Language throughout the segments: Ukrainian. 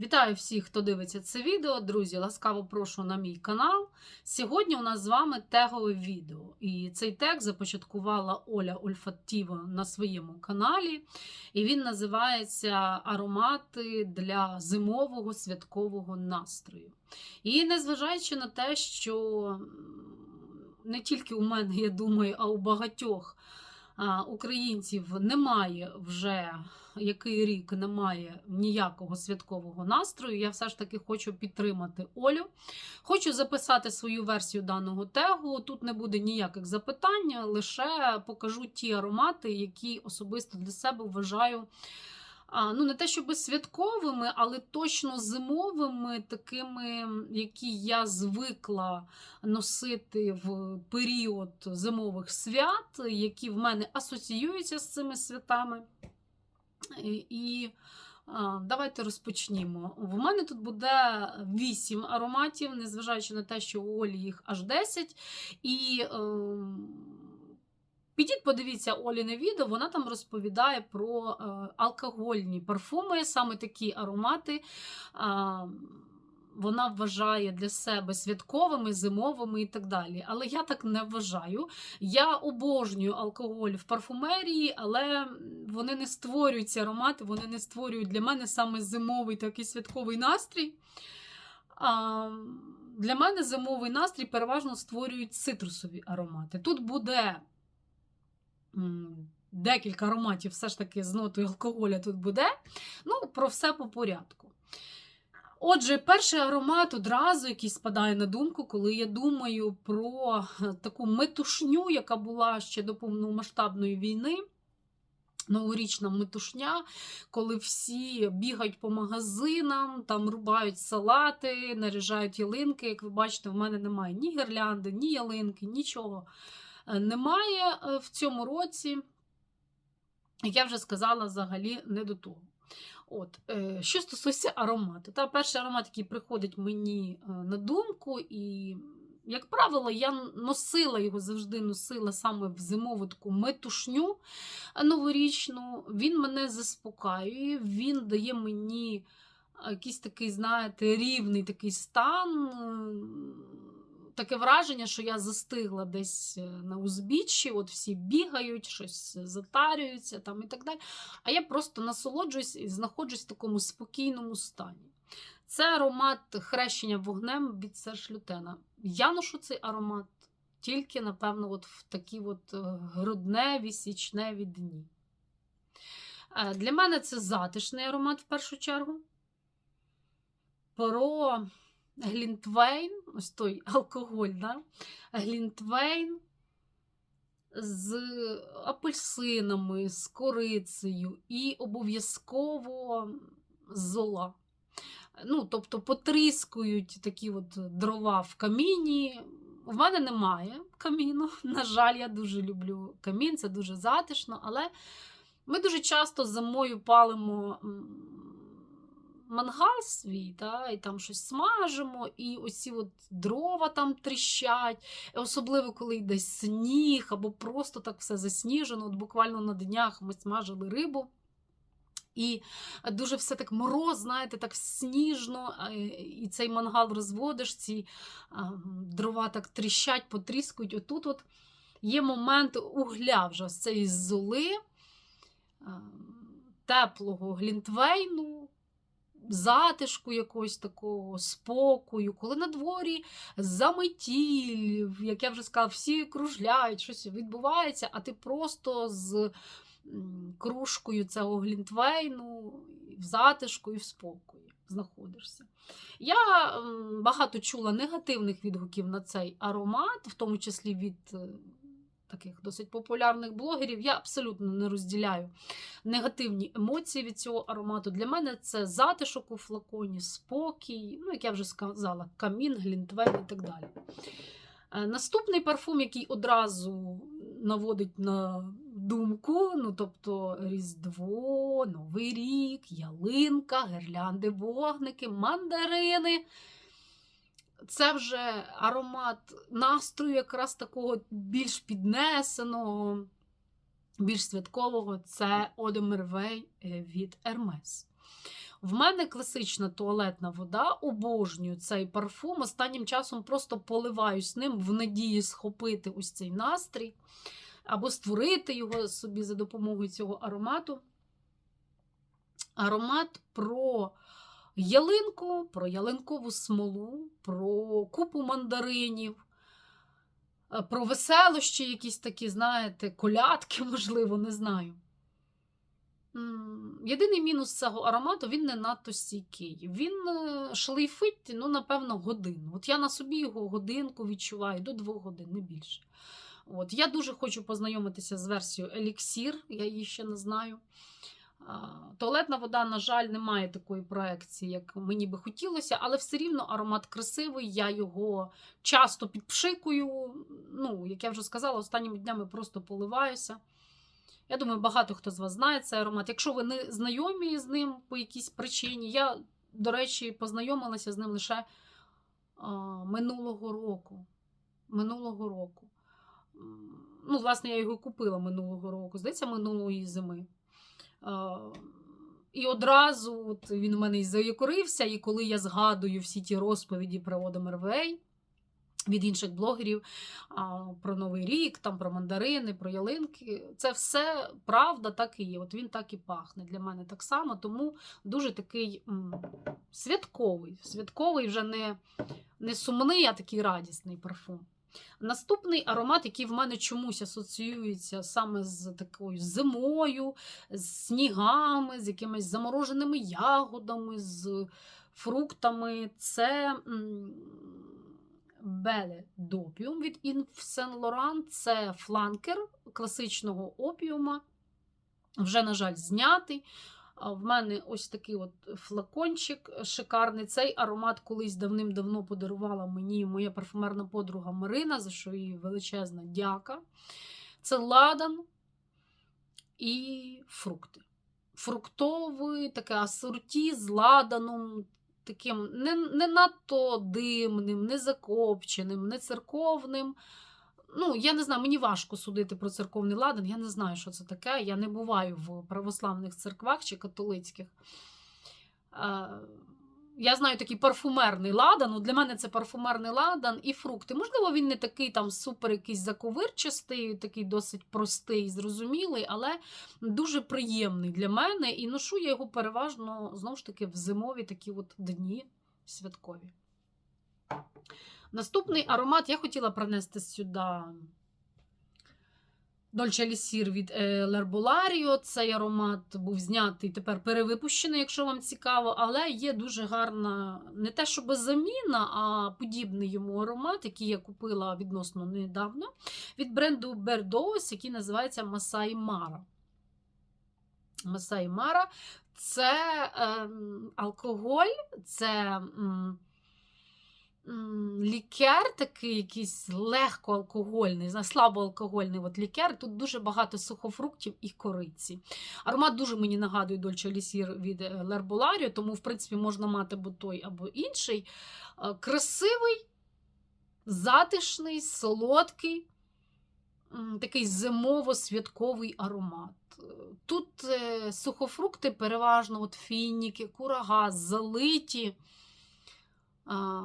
Вітаю всіх, хто дивиться це відео. Друзі, ласкаво прошу на мій канал. Сьогодні у нас з вами тегове відео. І цей тег започаткувала Оля Ольфатіва на своєму каналі. І він називається Аромати для зимового святкового настрою. І незважаючи на те, що не тільки у мене, я думаю, а у багатьох українців немає вже який рік немає ніякого святкового настрою. Я все ж таки хочу підтримати Олю. Хочу записати свою версію даного тегу. Тут не буде ніяких запитань, лише покажу ті аромати, які особисто для себе вважаю. Ну, не те, щоб святковими, але точно зимовими, такими, які я звикла носити в період зимових свят, які в мене асоціюються з цими святами. І, давайте розпочнімо. В мене тут буде 8 ароматів, незважаючи на те, що у Олі їх аж 10. І е, підіть, подивіться Оліне відео, вона там розповідає про е, алкогольні парфуми, саме такі аромати. Вона вважає для себе святковими, зимовими і так далі. Але я так не вважаю. Я обожнюю алкоголь в парфумерії, але вони не створюють ці аромати, вони не створюють для мене саме зимовий такий святковий настрій. А, Для мене зимовий настрій переважно створюють цитрусові аромати. Тут буде декілька ароматів, все ж таки з нотою алкоголя тут буде. Ну, про все по порядку. Отже, перший аромат одразу, який спадає на думку, коли я думаю про е, таку метушню, яка була ще до повномасштабної війни. Новорічна метушня, коли всі бігають по магазинам, там рубають салати, наряжають ялинки. Як ви бачите, в мене немає ні гірлянди, ні ялинки, нічого немає е, в цьому році. Я вже сказала, взагалі не до того. От, е, Що стосується аромату, та перший аромат, який приходить мені е, на думку, і, як правило, я носила його завжди носила саме в зимову таку метушню новорічну. Він мене заспокаює, він дає мені якийсь такий, знаєте, рівний такий стан. Таке враження, що я застигла десь е, на узбіччі, от всі бігають, щось затарюються там і так далі. А я просто насолоджуюсь і знаходжусь в такому спокійному стані. Це аромат хрещення вогнем від Серж Лютена. Я ношу цей аромат тільки, напевно, от в такі от е, грудневі, січневі дні. Е, Для мене це затишний аромат в першу чергу. Про Глінтвейн, ось той алкоголь, да? Глінтвейн з апельсинами, з корицею і обов'язково зола. Ну, тобто потріскують такі от дрова в каміні. У мене немає каміну. На жаль, я дуже люблю камін, це дуже затишно, але ми дуже часто зимою палимо мангал свій, та, і там щось смажимо, і оці от дрова там тріщать, особливо, коли йде сніг, або просто так все засніжено. От буквально на днях ми смажили рибу. І дуже все так мороз, знаєте, так сніжно, і цей мангал розводиш, ці дрова так тріщать, потріскують. Отут от є момент угля вже з цієї золи, теплого глінтвейну, затишку якогось такого спокою, коли на дворі заметіль, як я вже сказала, всі кружляють, щось відбувається, а ти просто з кружкою цього глінтвейну в затишку і в спокої знаходишся. Я багато чула негативних відгуків на цей аромат, в тому числі від таких досить популярних блогерів. Я абсолютно не розділяю негативні емоції від цього аромату. Для мене це затишок у флаконі, спокій, ну, як я вже сказала, камін, глінтвейн і так далі. Е, Наступний парфум, який одразу наводить на думку, ну, тобто Різдво, Новий рік, ялинка, гирлянди, вогники, мандарини. Це вже аромат настрою, якраз такого більш піднесеного, більш святкового це Eau від Hermes. В мене класична туалетна вода, обожнюю цей парфум. Останнім часом просто поливаюсь ним в надії схопити ось цей настрій або створити його собі за допомогою цього аромату. Аромат про ялинку, про ялинкову смолу, про купу мандаринів, е, про веселощі, якісь такі, знаєте, колядки, можливо, не знаю. Єдиний мінус цього аромату він не надто стійкий. Він е, шлейфить, ну, напевно, годину. От я на собі його годинку відчуваю до двох годин, не більше. От. Я дуже хочу познайомитися з версією Еліксір, я її ще не знаю. Туалетна вода, на жаль, не має такої проекції, як мені би хотілося, але все рівно аромат красивий. Я його часто підпшикую. Ну, як я вже сказала, останніми днями просто поливаюся. Я думаю, багато хто з вас знає цей аромат. Якщо ви не знайомі з ним по якійсь причині, я, до речі, познайомилася з ним лише а, минулого року. Минулого року. Ну, власне, я його купила минулого року, здається, минулої зими. А, І одразу от він у мене і заякорився, і коли я згадую всі ті розповіді про Водомир Вей від інших блогерів про Новий рік, там, про мандарини, про ялинки, це все правда, так і є. От він так і пахне для мене так само, тому дуже такий святковий. Святковий вже не, не сумний, а такий радісний парфум. Наступний аромат, який в мене чомусь асоціюється саме з такою зимою, з снігами, з якимись замороженими ягодами, з фруктами, це Беле Допіум від Yves Saint Laurent. Це фланкер класичного опіума. Вже, на жаль, знятий. В мене ось такий от флакончик шикарний. Цей аромат колись давним-давно подарувала мені моя парфумерна подруга Марина, за що їй величезна дяка. Це ладан і фрукти. Фруктовий таке асорті з ладаном, таким не, не надто димним, не закопченим, не церковним. Ну, я не знаю, мені важко судити про церковний ладан. Я не знаю, що це таке. Я не буваю в православних церквах чи католицьких. Е, Я знаю такий парфумерний ладан. Ну, Для мене це парфумерний ладан і фрукти. Можливо, він не такий там супер якийсь заковирчастий, такий досить простий, зрозумілий, але дуже приємний для мене. І ношу я його переважно знову ж таки в зимові такі от дні святкові. Наступний аромат я хотіла принести сюди Dolce Elixir від L'Herbolario. Цей аромат був знятий, тепер перевипущений, якщо вам цікаво, але є дуже гарна, не те, щоб заміна, а подібний йому аромат, який я купила відносно недавно, від бренду Berdos, який називається Masai Mara. Masai Mara це е, алкоголь, це. М, лікер такий якийсь легкоалкогольний, слабоалкогольний от лікер. Тут дуже багато сухофруктів і кориці. Аромат дуже мені нагадує Dolce Elixir від L'Herbolario, тому, в принципі, можна мати або той, або інший. Е, Красивий, затишний, солодкий, такий зимово-святковий аромат. Е, Тут е, сухофрукти переважно от фініки, курага, залиті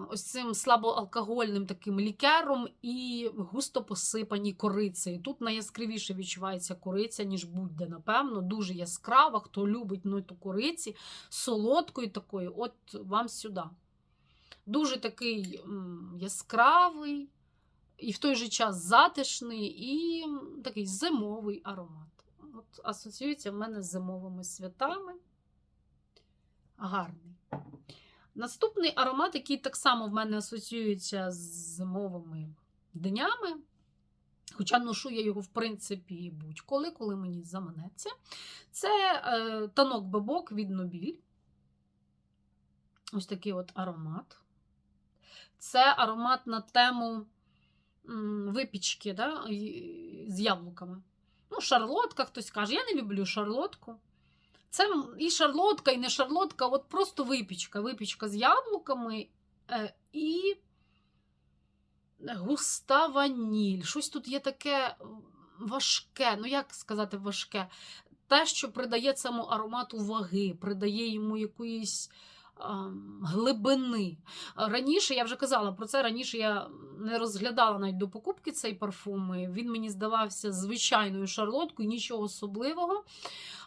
ось цим слабоалкогольним таким лікером і густо посипані корицею. Тут найяскравіше відчувається кориця, ніж будь-де, напевно. Дуже яскрава. Хто любить ну, ту кориці, солодкої такої, от вам сюди. Дуже такий яскравий, і в той же час затишний, і такий зимовий аромат. От Асоціюється в мене з зимовими святами. Гарний. Наступний аромат, який так само в мене асоціюється з зимовими днями. Хоча ношу я його, в принципі, будь-коли, коли мені заманеться. Це е, танок бабок від Нобіль. Ось такий от аромат. Це аромат на тему випічки да, з яблуками. Ну, шарлотка, хтось каже. Я не люблю шарлотку. Це і шарлотка, і не шарлотка, от просто випічка. Випічка з яблуками е, і густа ваніль. Щось тут є таке важке. Ну, як сказати важке? те, що придає цьому аромату ваги, придає йому якоїсь глибини. Раніше я вже казала про це. Раніше я не розглядала навіть до покупки цей парфум. Він мені здавався звичайною шарлоткою, нічого особливого.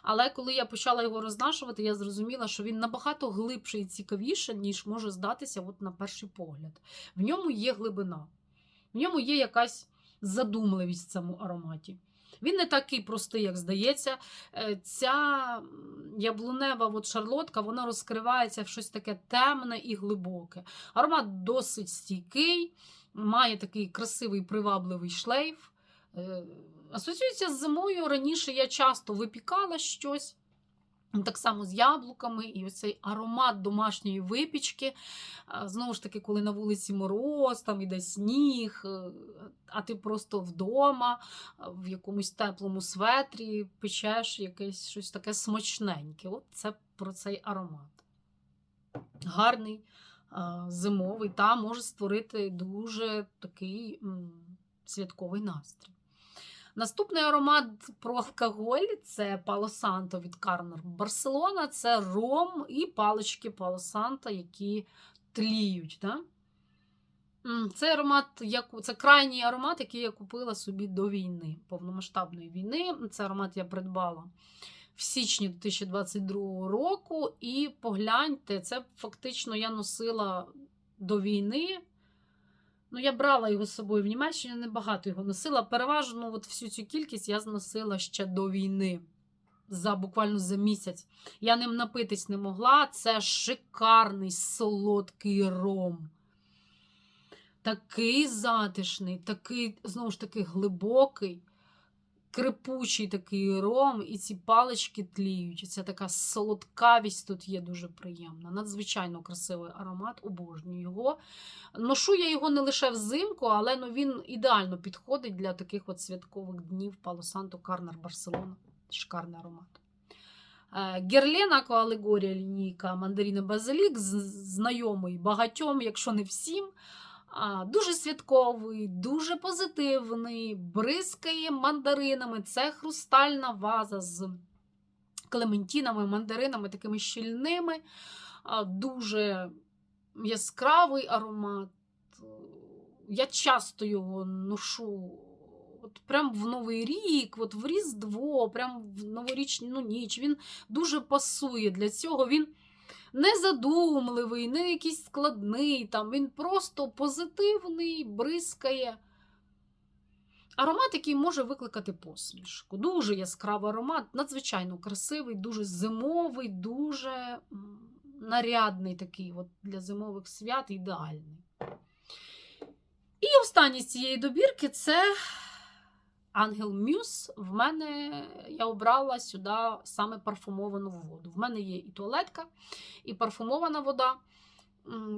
Але коли я почала його рознашувати, я зрозуміла, що він набагато глибший і цікавіший, ніж може здатися от на перший погляд. В ньому є глибина, в ньому є якась задумливість в цьому ароматі. Він не такий простий, як здається. Е, Ця яблунева от шарлотка вона розкривається в щось таке темне і глибоке. Аромат досить стійкий, має такий красивий привабливий шлейф. Е, Асоціюється з зимою. Раніше я часто випікала щось. Так само з яблуками, і оцей аромат домашньої випічки. Знову ж таки, коли на вулиці мороз, там іде сніг, е, а ти просто вдома, в якомусь теплому светрі печеш якесь щось таке смачненьке. От це про цей аромат. Гарний, зимовий, та може створити дуже такий святковий настрій. Наступний аромат про алкоголь це Пало Санто від Карнер Барселона. Це ром і палички Пало Санто, які тліють. Да? М, Цей аромат, це крайній аромат, який я купила собі до війни, повномасштабної війни. Цей аромат я придбала в січні 2022 року. І погляньте, це фактично я носила до війни. Ну, я брала його з собою в Німеччині, небагато його носила. Переважно от всю цю кількість я зносила ще до війни. За буквально за місяць. Я ним напитись не могла. Це шикарний солодкий ром. Такий затишний, такий, знову ж таки, глибокий, крипучий такий ром, і ці палички тліють. Це така солодкавість тут є дуже приємна. Надзвичайно красивий аромат, обожнюю його. Ношу я його не лише взимку, але ну, він ідеально підходить для таких от святкових днів Пало Санто Карнер Барселона. Шикарний аромат. Е, Герлен Аквалегорія лінійка Мандаріни Базилік, знайомий багатьом, якщо не всім. Дуже святковий, дуже позитивний, бризкає мандаринами. Це хрустальна ваза з клементінами, мандаринами, такими щільними, дуже яскравий аромат. Я часто його ношу. От прям в Новий рік, от в Різдво, прям в новорічну ніч. Він дуже пасує для цього. Він не задумливий, не якийсь складний. Там. Він просто позитивний, бризкає. Аромат, який може викликати посмішку. Дуже яскравий аромат, надзвичайно красивий, дуже зимовий, дуже нарядний такий от для зимових свят, ідеальний. І останній з цієї добірки це Ангел Мюс. В мене я обрала сюди саме парфумовану воду. В мене є і туалетка, і парфумована вода.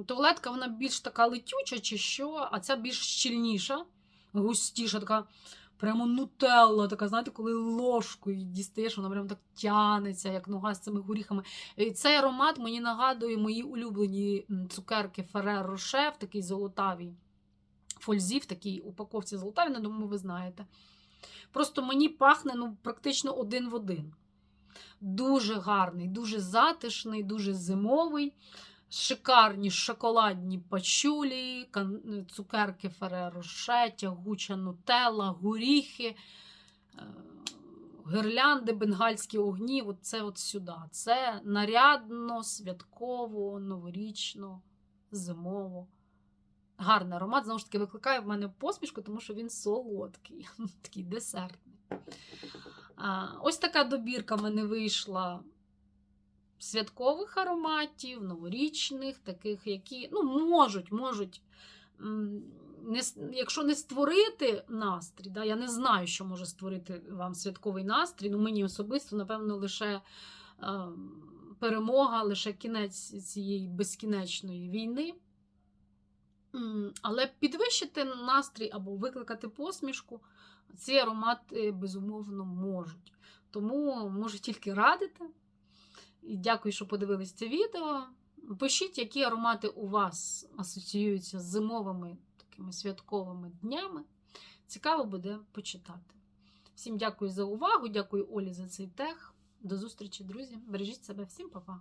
Туалетка вона більш така летюча, чи що, а ця більш щільніша, густіша, така прямо нутелла, така, знаєте, коли ложкою дістаєш, вона прямо так тянеться, як нога з цими горіхами. І цей аромат мені нагадує мої улюблені цукерки Ferrero Rocher в такій золотавій фользі, в такій упаковці золотаві, не думаю, ви знаєте. Просто мені пахне ну, практично один в один. Дуже гарний, дуже затишний, дуже зимовий. Шикарні шоколадні пачулі, цукерки Rocher, тягуча нутелла, горіхи, е, гірлянди, бенгальські огні. От це от сюди. Це нарядно, святково, новорічно, зимово. Гарний аромат, знову ж таки, викликає в мене посмішку, тому що він солодкий, такий десертний. А, ось така добірка в мене вийшла святкових ароматів, новорічних, таких, які ну, можуть, можуть. Не, якщо не створити настрій, да, я не знаю, що може створити вам святковий настрій. Ну, мені особисто, напевно, лише е, перемога, лише кінець цієї безкінечної війни. Але підвищити настрій або викликати посмішку ці аромати безумовно можуть. Тому можу тільки радити. І дякую, що подивились це відео. Пишіть, які аромати у вас асоціюються з зимовими такими святковими днями. Цікаво буде почитати. Всім дякую за увагу, дякую Олі за цей тех. До зустрічі, друзі. Бережіть себе всім, па-па.